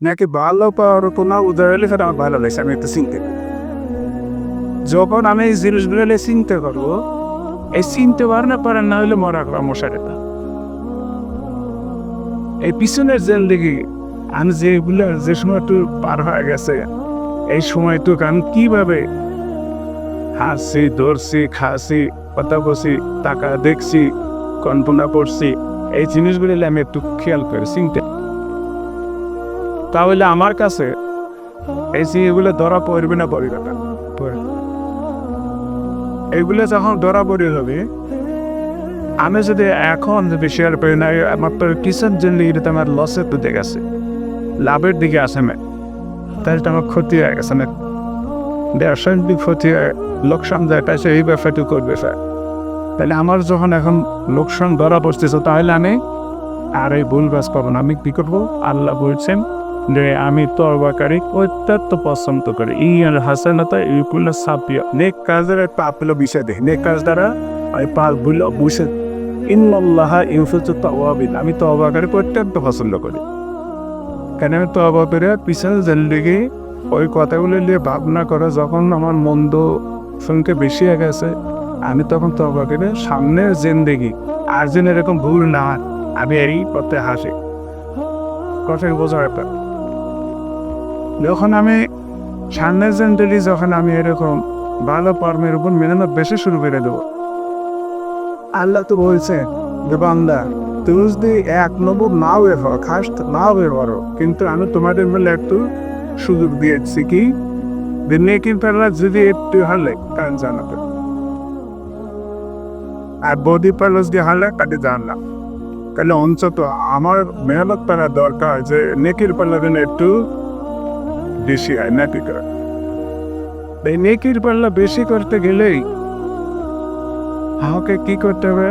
নাকি ভালো পাওয়ার উদাহরণ সেটা আমার ভালো লাগছে, আমি একটু চিনতে পারি। যখন আমি এই জিনিসগুলো চিনতে করব এই চিনতে পারে না পারে না হলে মরা করা মশারিটা এই পিছনের জেন্দিগি আমি যেগুলো যে সময়টু পার হয়ে গেছে, এই সময়টুকু আমি কীভাবে হাসি ধরছি খাসি কথা বসি টাকা দেখছি কল্পনা করছি এই জিনিসগুলি আমি একটু খেয়াল করি চিনতে তাহলে আমার কাছে এই জিনিসগুলো ধরা পড়বে না পড়বে না। এইগুলো যখন ধরা পড়ে যাবে, আমি যদি এখন যদি শেয়ার করি না আমার তো কিসের জন্য এটা আমার লসের দিকে গেছে লাভের দিকে আসে না, তাহলে তো আমার ক্ষতি হয়ে গেছে না। ব্যবসায়িক দিক ক্ষতি হয়, লোকসান যায়, তাই সে এই ব্যবসাটি করবে স্যার। তাহলে আমার যখন এখন লোকসান ধরা পড়তেছে, তাহলে আমি আর এই ভুল বাস পাবো না। আমি কি করব? আল্লাহ বলছেন যে আমি তরবাকারী অত্যন্ত পছন্দ করি। ই আর হাসানতা এইগুলো সাপিয়া। নেক কাজের হলো বিষয় দেখি। নেক কাজ দ্বারা ওই পাপ ভুল বুঝে ইন্নল্লাহ ইউফুজু তাওয়াবিন। আমি তবাকারী অত্যন্ত পছন্দ করি। কেন আমি তবা করে পিছনে জেন্দিগি ওই কথাগুলো নিয়ে ভাবনা করে যখন আমার মন্দ সংখ্যা বেশি হয়ে গেছে, আমি তখন তবা করে সামনের জেন্দিগি আর যেন এরকম ভুল না আমি এই পথে হাসি। কথা বোঝার ব্যাপার যখন আমি সামনের যখন আমি এরকম ভালো কর্মের উপর মেহনত বেশি শুরু করে দেবো। আল্লাহ তো বলছে তুমি যদি এক নম্বর নাও খাস নাও কিন্তু আমি তোমাদের বেলা একটু সুযোগ দিয়েছি কি? যে নেকির পাল্লা যদি একটু হারলে কারণ জানাতে আর বডি পাল্লা যদি হারলে তাকে জানলাম তাহলে অন্তত আমার মেহনত করা দরকার যে নেকির পাল্লা একটু বেশি হয় নাকি করে। এই নেকির পাল্লা বেশি করতে গেলেই আমাকে কি করতে হবে?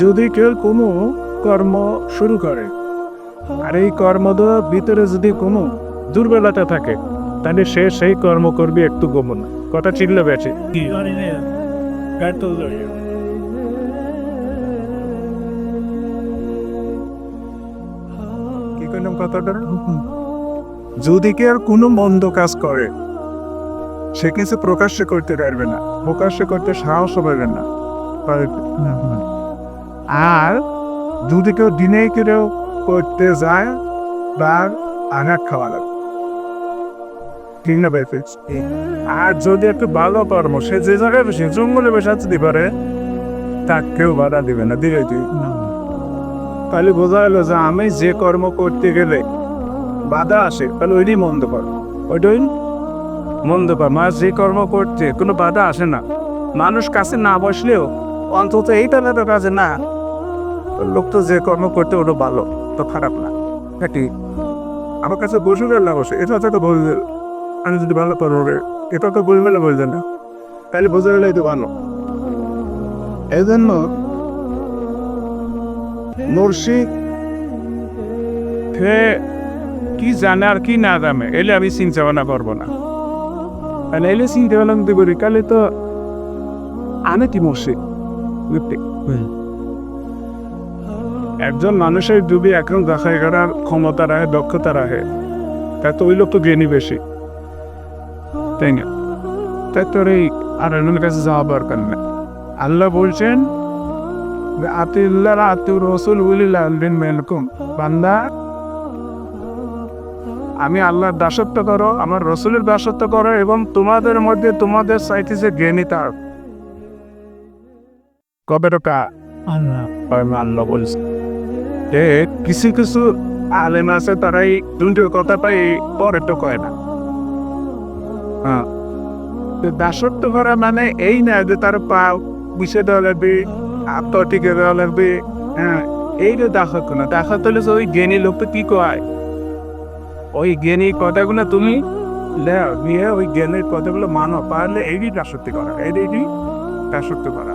যদি কেউ কোনো কর্ম শুরু করে আর এই কর্মদ ভিতরে যদি কোনো দুর্বলতা থাকে তাহলে সে সেই কর্ম করবে একটু গোমন কথা চিনলে বেছে কি? কি করলাম কথাটা? যদি কেউ কোনো মন্দ কাজ করে, সে কিছু প্রকাশ্য করতে পারবে না। প্রকাশ্য করতে সাহস পাবে না। আর যদি কেউ দিনে কেউ করতে যায় তার আঘাত খাওয়া লাগবে ঠিক না আর যদি একটু ভালো কর্ম, সে যে জায়গায় বসে, জঙ্গলে বসে আছে পারে তাকে কেউ বাধা দিবে না। দিলে তুই। তাহলে বোঝা গেলো যে আমি যে কর্ম করতে গেলে বাধা আসে, তাহলে ওইটাই মন্দ কর্ম ওইটাই মন্দ কর্ম আর যে কর্ম করতে, কোনো বাধা আসে না। মানুষ কাছে না বসলেও অন্তত এইটা না কাজে না, লোক তো যে কর্ম করতে ওটা ভালো, তো খারাপ না। নাকি? আমার কাছে বসে গেল না বসে এটা তো বলবে আমি যদি ভালো কর্ম করে এটা তো বলবে না বলবে না। তাহলে বোঝা গেলে এটা ভালো। এই জন্য মুর্শিদ কি জানে আর কি না জানে এলে আমি চিন্তা ভাবনা করব না। আর এলে চিন্তা ভাবনা যদি করি কালে তো আনে কি বুঝতে একজন মানুষের ডুবি এখন দেখাই করার ক্ষমতা রাখে দক্ষতা রাখে তাই তো ওই লোক তো জ্ঞানী বেশি। তাই না? তাই তোর এই আর অন্যের কাছে যাওয়া দরকার না আল্লাহ বলছেন আতিল্লাহ আতিউর রসুল উলিল্লাহ মেলকুম বান্দা। আমি আল্লাহর দাসত্ব করো আমার রসুলের দাসত্ব করো এবং তোমাদের মধ্যে তোমাদের সাইতে যে জ্ঞানী তার। কবে টোকা আল্লাহ। বলছে। যে কিছু কিছু আলেম আছে তারাই দুটো কথা পাই পরে তো কয় না। হ্যাঁ। দাসত্ব করা মানে এই না যে তার পা বিষে দেওয়া লাগবে হাত টিকে দেওয়া লাগবে। হ্যাঁ এই যে দাসত্ব না। দাসত্ব হলে ওই জ্ঞানী লোক কি কয়? ওই জ্ঞানী কথাগুলো তুমি নিয়ে ওই জ্ঞানের কথাগুলো মানো, পারলে এই দাসত্ব করা এই দাসত্ব করা।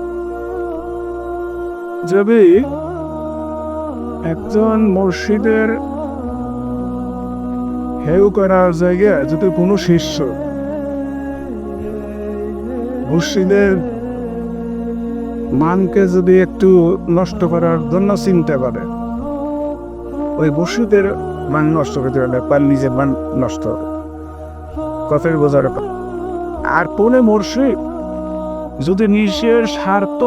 যদি একজন মসজিদের হেউ করার জায়গায় যদি কোনো শিষ্য মসজিদের মানকে যদি একটু নষ্ট করার জন্য চিন্তা করে, ওই মসজিদের মান নষ্ট করতে পারলে তার নিজের মান নষ্ট হবে। কথাই বোঝার। আর পনে মুর্শিদ যদি নিজের স্বার্থ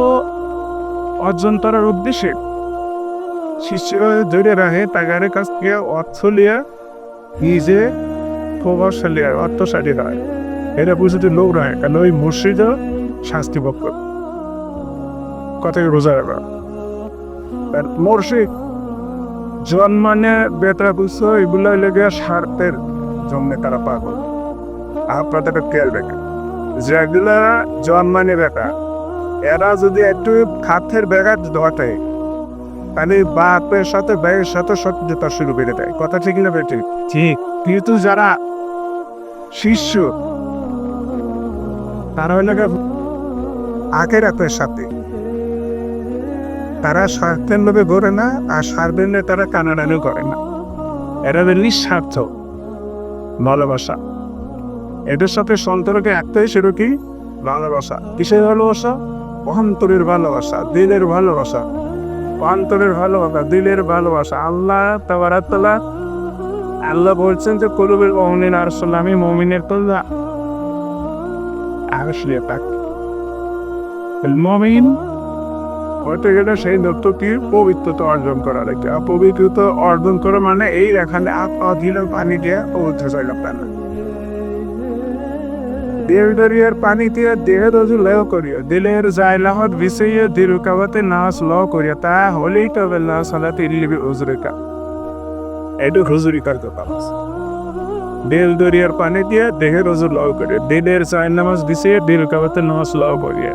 অর্জন করার উদ্দেশ্যে শিষ্যরা ধরে রাখে তাগারের কাছ থেকে অর্থ লিয়া নিজে প্রভাবশালী হয়, অর্থশালী হয়। এটা বুঝতে লোক নয়, কারণ ওই মুর্শিদও শাস্তি ভোগ করে কথাকে যাবে মুর্শিদ জন্মানে বেতরা বুঝছ এগুলো লেগে স্বার্থের জন্য তারা পাগল। আপনাদের খেয়াল রাখেন যেগুলা জন্মানে বেটা এরা যদি একটু খাতের ব্যাঘাত ঘটে তাহলে বাপের সাথে ব্যয়ের সাথে সত্যতা শুরু করে দেয়। কথা ঠিক না বেটি? ঠিক। কিন্তু যারা শিষ্য তারা হইলে আগের আপের সাথে। তারা স্বার্থের লোভে গড়ে না, আর নিয়ে তারা কানাডানিও করে না। হলো নিঃস্বার্থ। ভালোবাসা। এদের সাথে সন্তরকে একটাই সেটা কি? ভালোবাসা। কিসের ভালোবাসা? অন্তরের ভালোবাসা, দিলের ভালোবাসা। অন্তরের ভালোবাসা, দিলের ভালোবাসা। আল্লাহ তাবারাতলা, আল্লাহ বলছেন যে কলুবের মমিন আর আমি মমিনের তো আসলে তাক মমিন হতে গেলে সেই নৃত্যটি পবিত্রতা অর্জন করা লাগে পবিত্রতা অর্জন করা মানে এই এখানে অধীন পানি দিয়ে পবিত্র চাইলাম না দেবদরিয়ার পানি। দিয়ে দেহের রজু লেও করিও, দিলের জাইলাহত বিষয়ে দীর্ঘাবতে নাচ ল করিয়া তা হলেই তবে না সালাতে ইল্লিবি উজরিকা এটু হুজুরি করতে পারস দিল দরিয়ার পানি দিয়ে দেহের রজু ল করিয়া দিলের চাই নামাজ বিষয়ে দীর্ঘাবতে নাচ ল করিয়া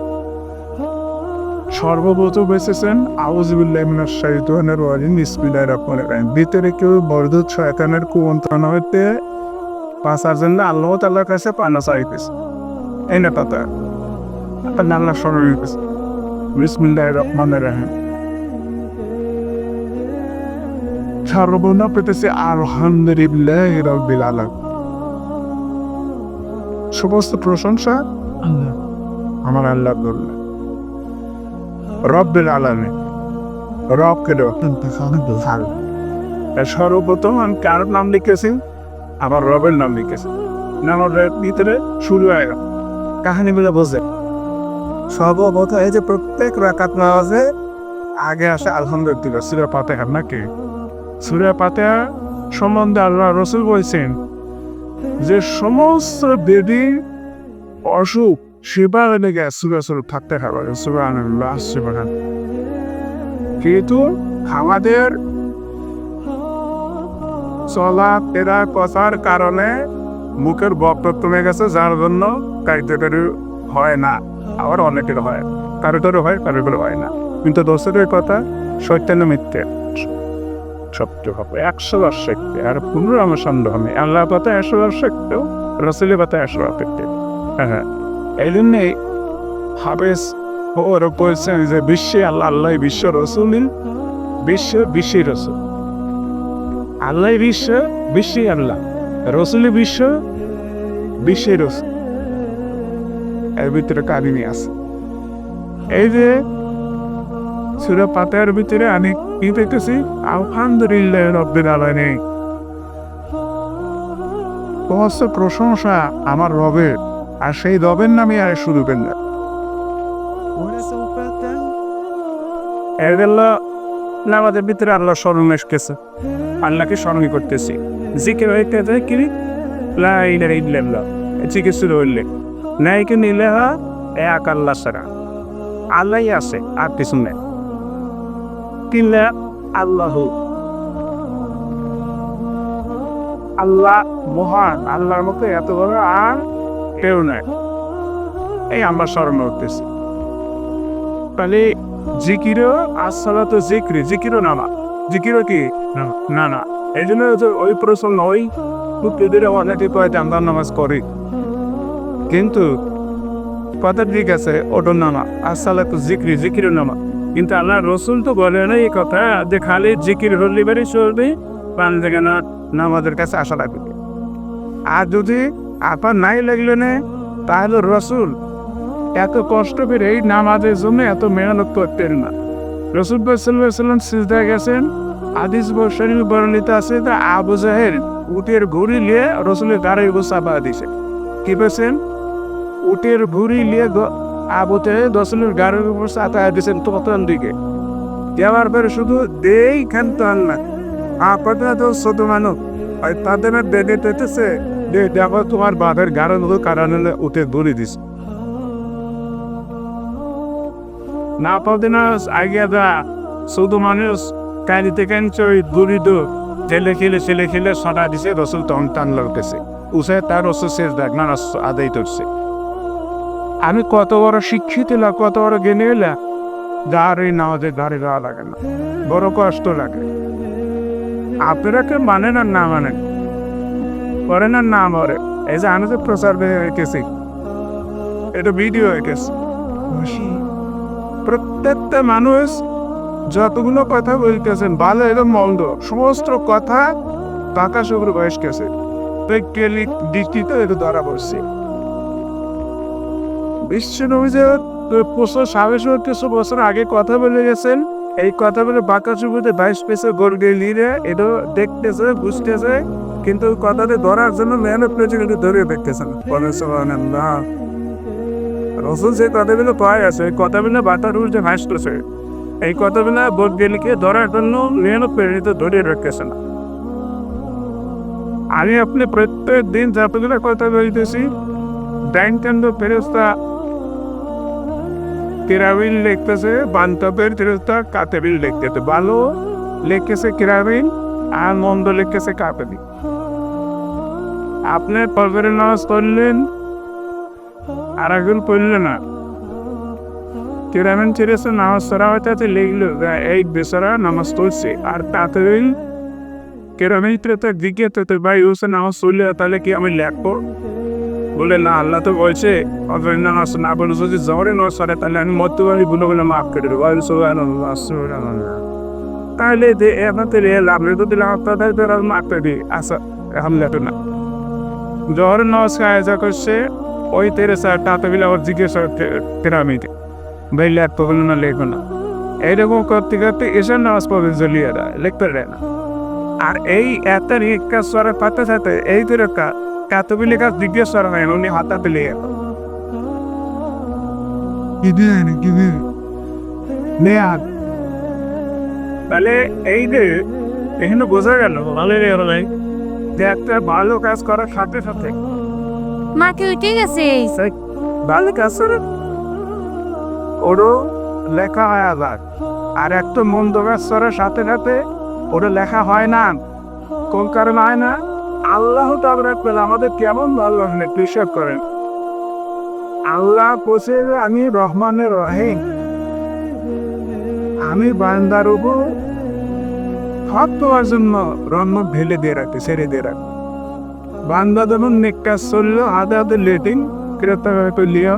সর্বপ্রত বেঁচেছেন আউজবিল্লাহিমিনার শাহিদানের ওয়ারিন ইসমিল্লাহ রহমানের রাহিম ভিতরে কেউ বরদুত শয়তানের কুমন্ত্রণা হইতে বাঁচার জন্য আল্লাহ তাল্লার কাছে পানা চাইতেছে। এই না আপনার আল্লাহ স্মরণ হইতেছে। বিসমিল্লাহ রহমান রাহিম সর্বনা পেতেছে আলহামদুলিল্লাহ রব্বিল আলম সমস্ত প্রশংসা আমার আল্লাহ বললেন। রব্বিল আলমে রব কেন সর্বপ্রথম আমি কার নাম লিখেছি? আমার রবের নাম লিখেছি। নামের ভিতরে শুরু হয়। কাহানিগুলো বোঝে। সর্বপ্রথম এই যে প্রত্যেক রাকাত নামাজে আগে আসে আলহামদুলিল্লাহ। সুরা পাতেহার নাকি? সুরা পাতেহা সম্বন্ধে আল্লাহ রসুল বলছেন যে সমস্ত বেদি অসুখ সুরা স্বরূপ থাকতে হবে সুরা আনন্দাহ সেবা কিন্তু আমাদের চলা ফেরা কথার কারণে মুখের বক্তব্য কমে গেছে যার জন্য কার্যকারী হয় না। আবার অনেকের হয় কারও কারও হয় কারও কারও হয় না। কিন্তু দোষের কথা সত্যান্ন মিথ্যে। সত্য হবে একশো বার শিখতে আর পুনর আমার সন্দেহ নেই আল্লাহ পাতা একশো বার রসুলের পাতা একশো বার শিখতে হ্যাঁ। এই হাবেস ওর বলছেন যে বিশ্বে আল্লাহ আল্লাহ বিশ্ব রসুল বিশ্ব বিশ্বের রসুল। আল্লাহ বিশ্ব, বিশ্বে আল্লাহ, রসুল বিশ্ব বিশ্বের রসুল। এর ভিতরে কাহিনী আছে। এই যে সুরা পাতার ভিতরে আমি কি দেখতেছি? আলহামদুলিল্লাহ রব্বিল আলামিন। সমস্ত প্রশংসা আমার রবের। আর সেই রবের নামে আর শুরু এগুলো নামাজের ভিতরে আল্লাহ স্মরণ এসতেছে আল্লাহকে স্মরণ করতেছি। জিকে এক আল্লাহ আল্লাহই আছে, আর কিছু নেই। আল্লাহ। আল্লাহ মহান, আল্লাহর মতো এত বড় আর কেউ নাই। এই আমরা স্মরণ করতেছি। তাহলে জিকিরও আসসালা তো জিক্রি জিকিরও নামা জিকিরও কি? না। না এই জন্য ওই প্রশ্ন ওই মুক্তিদের অনেকে কয় জানলা নামাজ করে কিন্তু কথা ঠিক আছে ওটার নামা আসলে তো জিক্রি জিকির নামা কিন্তু আল্লাহ রসুল তো বলে না এই কথা যে খালি জিকির হলি বাড়ি চলবে পান থেকে না নামাজের কাছে আসা লাগবে। আর যদি আপনার নাই লাগলে না, তাহলে রসুল, এত কষ্ট করে এই নামাজের জন্য এত মেহনত করতেন না। রসুল সাল্লাম সিজদা গেছেন আদিস বর্ষণী বর্ণিত আছে তা আবু জাহের উটের ঘুরি নিয়ে রসুলের গাড়ি চাপা দিছে। কি পেয়েছেন উটের ঘুরি নিয়ে আবুতে রসুলের গাড়ির উপর চাপা দিয়েছেন তখন দিকে। যাওয়ার পরে শুধু দেই খান তো না আপনারা তো ছোট মানুষ তাদের বেঁধে পেতেছে দেখো তোমার বাঁধের গাড়ির কারণে উঠে ঘুরি দিছে না পাতে না আগে দা শুধু মানুষ কালিতে কানছে ওই ছেলে খেলে ছেলে খেলে সটা দিছে, রসুল তখন টান লাগতেছে উসে তার রসুল শেষ দেখ না আদায় করছে। আমি কত বড় শিক্ষিত না কত বড় জ্ঞানী হইলা গাড়ি নামাজে গাড়ি দেওয়া লাগে না। বড় কষ্ট লাগে। আপনারা কে মানেন আর না মানেন? আর না মরে এই যে আমি প্রচার গেছি। এটা ভিডিও গেছে। প্রত্যেকটা মানুষ যতগুলো কথা বলতেছেন, ভালো এবং মন্দ, সমস্ত কথা বাঁকা শুভ্র বয়স গেছে। বৈজ্ঞানিক দৃষ্টিতে এটা ধরা পড়ছে। সাড়ে কিছু বছর আগে কথা বলে গেছেন। এই কথা বলে বাঁকা চুপুতে বাইশ পেছে গোল গেলিয়ে এটা দেখতেছে বুঝতেছে কিন্তু কথাতে ধরার জন্য মেহনত করেছে কিন্তু ধরে দেখতেছেন। পরে না রসুল যে কথাগুলো পায় আছে, এই কথাগুলো বাতার যে ভাস করছে, এই কথাগুলো বৈজ্ঞানিককে ধরার জন্য মেহনত প্রেরিত ধরে রাখতেছে না আমি আপনি প্রত্যেক দিন যতগুলো কথা বলতেছি ব্যাংকান্ড ফেরস্তা কেরাবিল লিখতেছে বান্তবের ফেরস্তা কাতেবিল লিখতেছে। ভালো লিখতেছে কেরাবিল আর মন্দ লিখতেছে কাতেবিল। আপনি পর্বের নামাজ পড়লেন? আর একজন পড়ল না? কেরামেন ছেড়েছে নামাজ সরা হইতে লিখলো যে এই বেচারা নামাজ পড়ছে আর তাড়াতাড়ি কেরামেন তো দিকে তো তো ভাই ওসে নামাজ চললে তাহলে কি আমি লেখবো? বলে না আল্লাহ তো বলছে অতদিন নামাজ না বলে যদি জ্বরে নামাজ সরে তাহলে আমি মরতে পারি বলে বলে মাফ করে দেবো। সুবহানাল্লাহ, সুবহানাল্লাহ। তাহলে দে আপনাদের এ লাভ রেখে দিলাম আপনাদের তো আর মারতে দিই আচ্ছা হামলাটা না নামাজ খাওয়া করছে ওই তেরে স্যার টাতে বিলে ওর জিজ্ঞেস পিরামিডে ভাই লেখতে বলল না লেখো না। এইরকম করতে করতে এসে নামাজ পড়বে জ্বলিয়ে দেয় লিখতে দেয় না। আর এই এত কাজ সরের পাতে সাথে এই তোর কাত বিলে কাজ জিজ্ঞেস করা হয় উনি হাতাতে লেগে তাহলে এই যে এখানে বোঝা গেল ভালো ভাই যে একটা ভালো কাজ করার সাথে সাথে। মা কি উঠে গেছে? ভালো কাজ করে। ওরও লেখা হয় আবার। আর একটা মন্দ কাজ করার সাথে সাথে ওটা লেখা হয় না। কোন কারণে হয় না? আল্লাহ তাবরাক পেলে আমাদের কেমন ভালো লাগলে হিসাব করেন। আল্লাহ বসে আমি রহমানের রহিম। আমি বান্দার উপর হক পাওয়ার জন্য ঢেলে দিয়ে রাখতে ছেড়ে দিয়ে রাখতে বান্দা যখন নেক কাজ চলল, আধা আধা লেটিং, ক্রেতা হয়তো লিয়া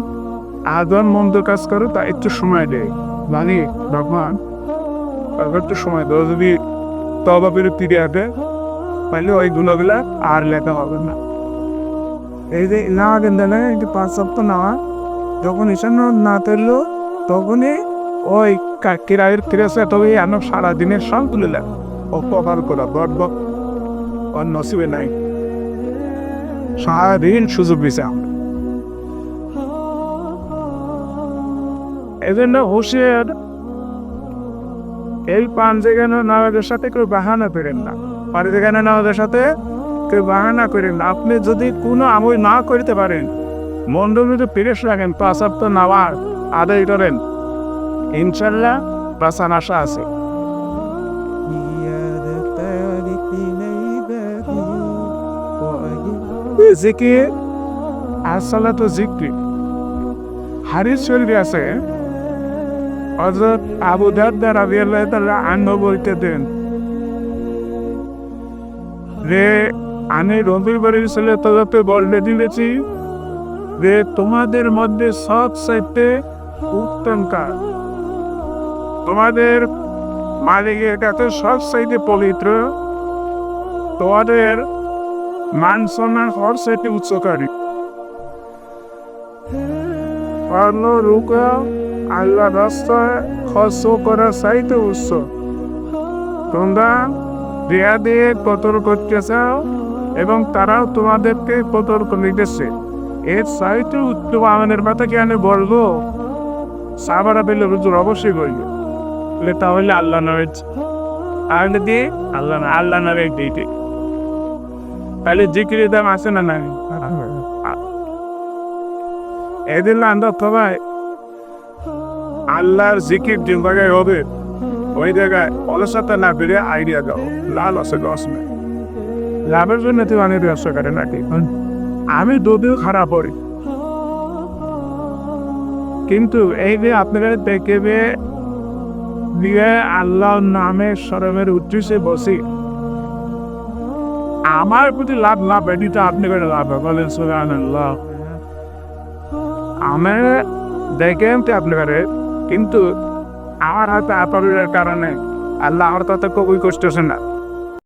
আদার মন্দ কাজ করো, তা একটু সময় দেয়। মানে ভগবান একটু সময় দাও যদি তবা বেরো ফিরে আসে, তাহলে ওই গুলোগুলা আর লেখা হবে না। এই যে না কিন্তু না যে পাঁচ সপ্তাহ নেওয়া, যখন ঈশান না তুললো তখনই ওই কিরায়ের ফিরেছে তবে এমন সারাদিনের সব তুলে লেখ করা ওর নাই। সারাদিন সুযোগ দিছে আমরা। এজন্য হুঁশিয়ার, এই পান যেখানে সাথে কেউ বাহানা করেন না, পানি যেখানে সাথে কেউ বাহানা করেন না, আপনি যদি কোনো আমল না করতে পারেন মন্ডল যদি পেরেস রাখেন, পাঁচ নামাজ আদায় করেন, ইনশাল্লাহ বাসান আশা আছে। জিকির আসলে তো জিক্রি হারিস শরীরে আছে। হজরত আবু দারদা রাবি আল্লাহ তাআলা আনহু বলতে দেন রে আমি রবিবারের ছেলে তোকে বললে দিয়েছি যে তোমাদের মধ্যে সব সাইতে উত্তম কাজ তোমাদের মালিকের কাছে সব সাইতে পবিত্র। তোমাদের মান সম্মান হর সাইতে উচ্চকারী। পারল রুকা আল্লাহ রাস্তায় খরচ করা সাইতে উৎস তোমরা রিয়া দিয়ে কতল করতে চাও এবং তারাও তোমাদেরকে কতল নিতেছে এর সাইতে উত্তম আমাদের কথা কি আমি বলব? সাবারা পেলে রুজুর অবশ্যই করবে বলে, তাহলে আল্লাহ নামে তাহলে দিয়ে আল্লাহ আল্লাহ নামে দিতে তাহলে জিকিরের দাম আছে না নাই এদিন না আমরা সবাই আল্লাহর জিকির যে জায়গায় হবে ওই জায়গায় অলসতা না বেড়ে আইডিয়া দাও লাল আছে দশ মিনিট লাভের জন্য তুই অনেক ব্যবসা করে নাকি আমি যদিও খারাপ করি কিন্তু এই যে আপনারা দেখবে দিয়ে আল্লাহ নামে সরমের উদ্দেশ্যে বসি আমার প্রতি লাভ না বেটিটা আপনি করে লাভ বলেন আল্লাহ আমি দেখেন তো আপনারে কিন্তু আমার হাতে আপনার কারণে আল্লাহ আমার তাতে কবই করতেছে না।